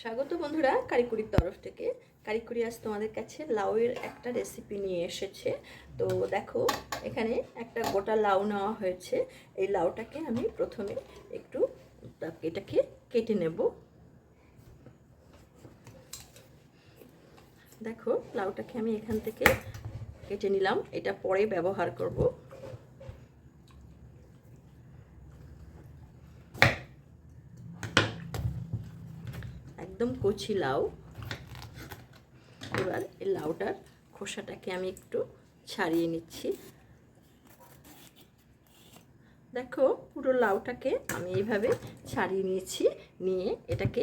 স্বাগত বন্ধুরা কারিকুরির তরফ থেকে। কারিকুরি আজ তোমাদের কাছে লাউয়ের একটা রেসিপি নিয়ে এসেছে। তো দেখো, এখানে একটা গোটা লাউ নেওয়া হয়েছে। এই লাউটাকে আমি প্রথমে একটু, এটাকে কেটে নেব। দেখো, লাউটাকে আমি এখান থেকে কেটে নিলাম। এটা পরে ব্যবহার করব। একদম কচি লাউ। এবার এই লাউটার খোসাটাকে আমি একটু ছাড়িয়ে নিচ্ছি। দেখো, পুরো লাউটাকে আমি এইভাবে ছাড়িয়ে নিয়েছি, নিয়ে এটাকে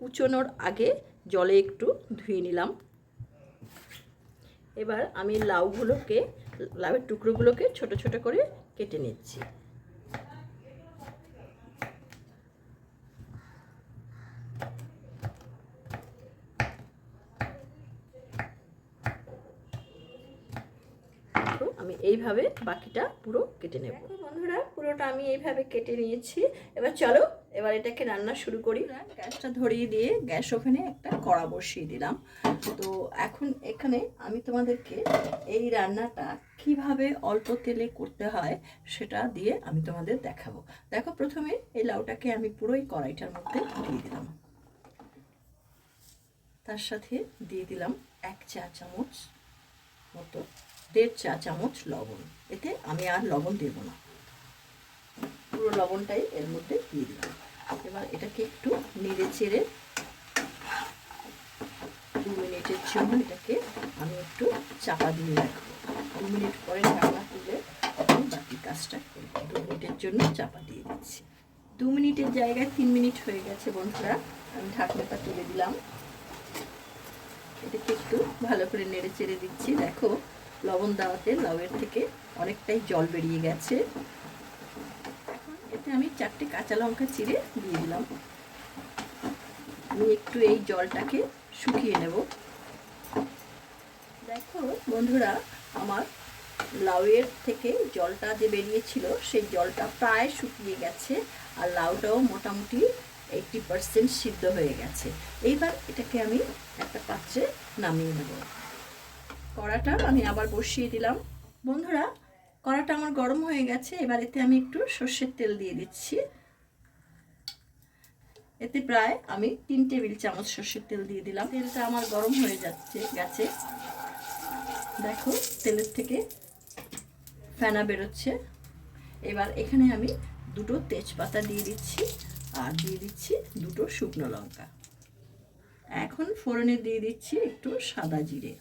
কুচোনোর আগে জলে একটু ধুয়ে নিলাম। এবার আমি লাউগুলোকে, লাউয়ের টুকরোগুলোকে ছোট ছোট করে কেটে নিচ্ছি তো আমি এইভাবে বাকিটা পুরো কেটে নেব। বন্ধুরা, পুরোটা আমি এইভাবে কেটে নিয়েছি। এবার চলো, এবার এটাকে রান্না শুরু করি। গ্যাসটা ধরিয়ে দিয়ে গ্যাস ওভেনে একটা কড়া বসিয়ে দিলাম। তো এখন এখানে আমি তোমাদেরকে এই রান্নাটা কীভাবে অল্প তেলে করতে হয় সেটা দিয়ে আমি তোমাদের দেখাবো। দেখো, প্রথমে এই লাউটাকে আমি পুরোই কড়াইটার মধ্যে দিয়ে দিলাম। তার সাথে দিয়ে দিলাম এক চা চামচ মতো দেড় চা চামচ লবণ। এতে আমি আর লবণ দেব না। পুরো লবণটাই এর মধ্যে দিয়ে দিলাম। এবার এটাকে একটু নেড়ে চেড়ে দু মিনিটের জন্য এটাকে আমি একটু চাপা দিয়ে রাখব। দু মিনিট পরে ঢাকনা তুলে আমি বাকি কাজটা করি দু মিনিটের জন্য চাপা দিয়ে দিচ্ছি। দু মিনিটের জায়গায় তিন মিনিট হয়ে গেছে বন্ধুরা। আমি ঢাকনাটা তুলে দিলাম। এটাকে একটু ভালো করে নেড়ে চেড়ে দিচ্ছি। দেখো লবণ দেওয়াতে লাউয়ের থেকে অনেকটাই জল বেরিয়ে গেছে। এতে আমি চারটে কাঁচা লঙ্কা চিড়ে দিয়ে দিলাম। আমি একটু এই জলটাকে শুকিয়ে নেব। দেখো বন্ধুরা, আমার লাউয়ের থেকে জলটা যে বেরিয়েছিল, সেই জলটা প্রায় শুকিয়ে গেছে আর লাউটাও মোটামুটি এইটটি পারসেন্ট সিদ্ধ হয়ে গেছে। এইবার এটাকে আমি একটা পাত্রে নামিয়ে নেব। কড়াটা আমি আবার বসিয়ে দিলাম। বন্ধুরা, কড়াটা আমার গরম হয়ে গেছে, এবার এতে আমি একটু সর্ষের তেল দিয়ে দিচ্ছি। এতে প্রায় আমি তিন টেবিল চামচ সর্ষের তেল দিয়ে দিলাম। তেলটা আমার গরম হয়ে যাচ্ছে, গেছে। দেখো, তেলের থেকে ফেনা বেরোচ্ছে। এবার এখানে আমি দুটো তেজপাতা দিয়ে দিচ্ছি, আর দিয়ে দিচ্ছি দুটো শুকনো লঙ্কা। এখন ফোড়নে দিয়ে দিচ্ছি একটু সাদা জিরে।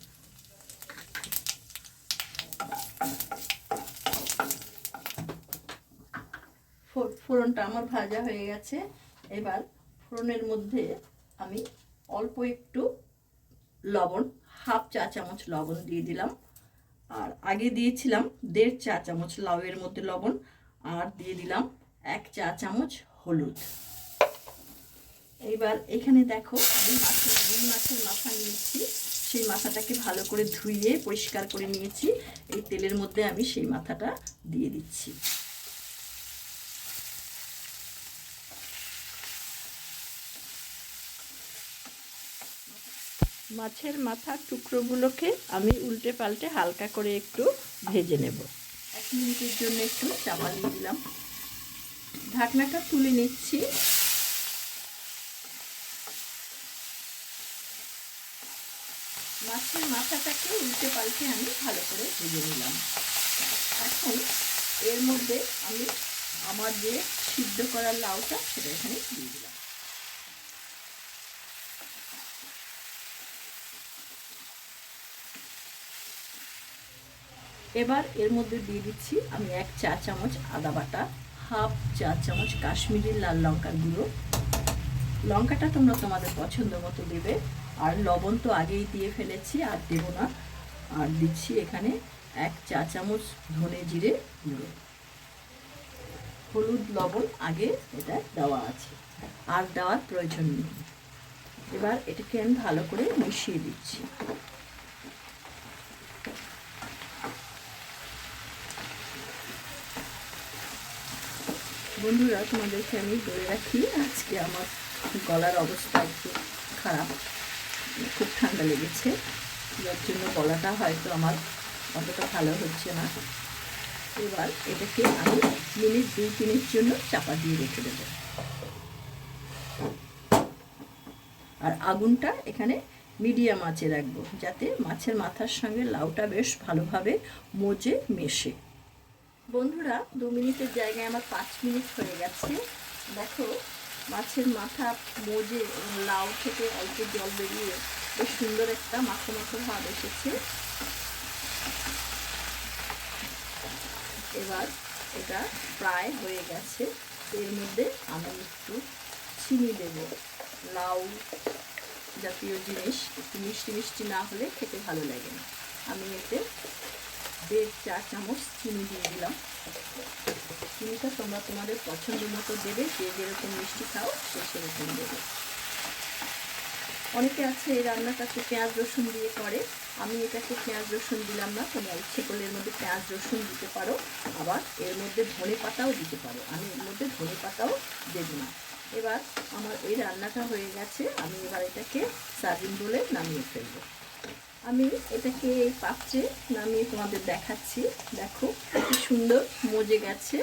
ফোড়নটা আমার ভাজা হয়ে গেছে। এবার ফোড়নের মধ্যে আমি অল্প একটু লবণ, হাফ চা চামচ লবণ দিয়ে দিলাম। আর আগে দিয়েছিলাম দেড় চা চামচ লাউয়ের মধ্যে লবণ, আর দিয়ে দিলাম এক চা চামচ হলুদ। এইবার এখানে দেখো, আমি মাছের রুই মাছের মাথা নিয়েছি। সেই মাথাটাকে ভালো করে ধুয়ে পরিষ্কার করে নিয়েছি। এই তেলের মধ্যে আমি সেই মাথাটা দিয়ে দিচ্ছি। মাছের মাথার টুকরোগুলোকে আমি উল্টে পাল্টে হালকা করে একটু ভেজে নেব। এক মিনিটের জন্য একটু চাপা দিয়ে দিলাম। ঢাকনাটা তুলে নিচ্ছি। মাছের মাথাটাকে উল্টে পাল্টে আমি ভালো করে ভেজে নিলাম। এখন এর মধ্যে আমি আমার যে সিদ্ধ করার লাউটা সেটা এখানে দিয়ে দিলাম। এবার এর মধ্যে দিয়ে দিচ্ছি আমি এক চা চামচ আদা বাটা, হাফ চা চামচ কাশ্মীরি লাল লঙ্কার গুঁড়ো। লঙ্কাটা তোমরা তোমাদের পছন্দ মতো দেবে। আর লবণ তো আগেই দিয়ে ফেলেছি, আর দেব না। আর দিচ্ছি এখানে এক চা চামচ ধনে জিরে গুঁড়ো। হলুদ, লবণ আগে এটা দেওয়া আছে, আর দেওয়ার প্রয়োজন নেই। এবার এটাকে আমি ভালো করে মিশিয়ে দিচ্ছি। বন্ধুরা, তোমাদেরকে আমি বলে রাখি, আজকে আমার গলার অবস্থা একটু খারাপ, খুব ঠান্ডা লেগেছে। যার জন্য গলাটা হয়তো আমার অতটা ভালো হচ্ছে না। এবার এটাকে আমি মিনিট দুই, তিনের জন্য চাপা দিয়ে রেখে দেবো। আর আগুনটা এখানে মিডিয়াম আঁচে রাখব, যাতে মাছের মাথার সঙ্গে লাউটা বেশ ভালোভাবে মজে মেশে। বন্ধুরা, দু মিনিটের জায়গায় আমার পাঁচ মিনিট হয়ে গেছে। দেখো, মাছের মাথা মজে লাউ থেকে অল্প জল বেরিয়ে বেশ সুন্দর একটা মাখো মাখো ভাব এসেছে। এবার এটা প্রায় হয়ে গেছে। এর মধ্যে আমি একটু চিনি দেব। লাউ জাতীয় জিনিস, একটু মিষ্টি মিষ্টি না হলে খেতে ভালো লাগে না। আমি এতে দেড় চা চামচ চিনি দিয়ে দিলাম। চিনিটা তোমরা তোমাদের পছন্দ মতো দেবে, যে যেরকম মিষ্টি খাও সে সেরকম দেবে। অনেকে আছে এই রান্নাটাকে পেঁয়াজ, রসুন দিয়ে করে। আমি এটাকে পেঁয়াজ, রসুন দিলাম না, তোমরা ইচ্ছে করলে এর মধ্যে পেঁয়াজ, রসুন দিতে পারো। আবার এর মধ্যে ধনে পাতাও দিতে পারো। আমি এর মধ্যে ধনে পাতাও দেবো না। এবার আমার এই রান্নাটা হয়ে গেছে। আমি এবার এটাকে সার্ভিং বলে নামিয়ে ফেলব। আমি এটাকে এই পাত্রে নামিয়ে তোমাদের দেখাচ্ছি। দেখো, কি সুন্দর মজে গেছে।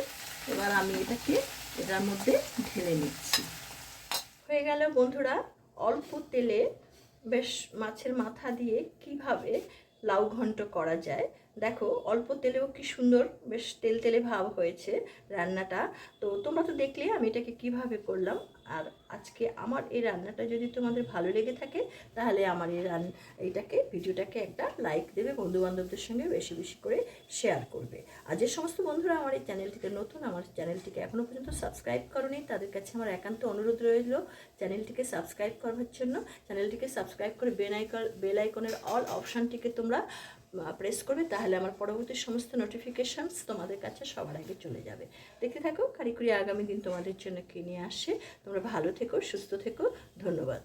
এবার আমি এটাকে এটার মধ্যে ঢেলে নিচ্ছি। হয়ে গেল বন্ধুরা, অল্প তেলে বেশ মাছের মাথা দিয়ে কীভাবে লাউ ঘন্ট করা যায়। দেখো, অল্প তেলেও কি সুন্দর বেশ তেল তেলে ভাব হয়েছে রান্নাটা। তো তোমরা তো দেখলে আমি এটাকে কীভাবে করলাম। আর আজকে আমার এই রান্নাটা যদি তোমাদের ভালো লেগে থাকে, তাহলে আমার এই রান, এইটাকে, ভিডিওটাকে একটা লাইক দেবে বন্ধু বান্ধবদের সঙ্গে বেশি বেশি করে শেয়ার করবে। আর যে সমস্ত বন্ধুরা আমার এই চ্যানেলটিতে নতুন, আমার চ্যানেলটিকে এখনও পর্যন্ত সাবস্ক্রাইব করনি, তাদের কাছে আমার একান্ত অনুরোধ রইল চ্যানেলটিকে সাবস্ক্রাইব করার জন্য। চ্যানেলটিকে সাবস্ক্রাইব করে বেল আইকন বেল আইকনের অল অপশানটিকে তোমরা প্রেস করবে, তাহলে আমার পরবর্তী সমস্ত নোটিফিকেশানস তোমাদের কাছে সবার আগে চলে যাবে। দেখতে থাকো, কারিকুরি আগামী দিন তোমাদের জন্য কিনে আসে। তোমরা ভালো থেকো, সুস্থ থেকো, ধন্যবাদ।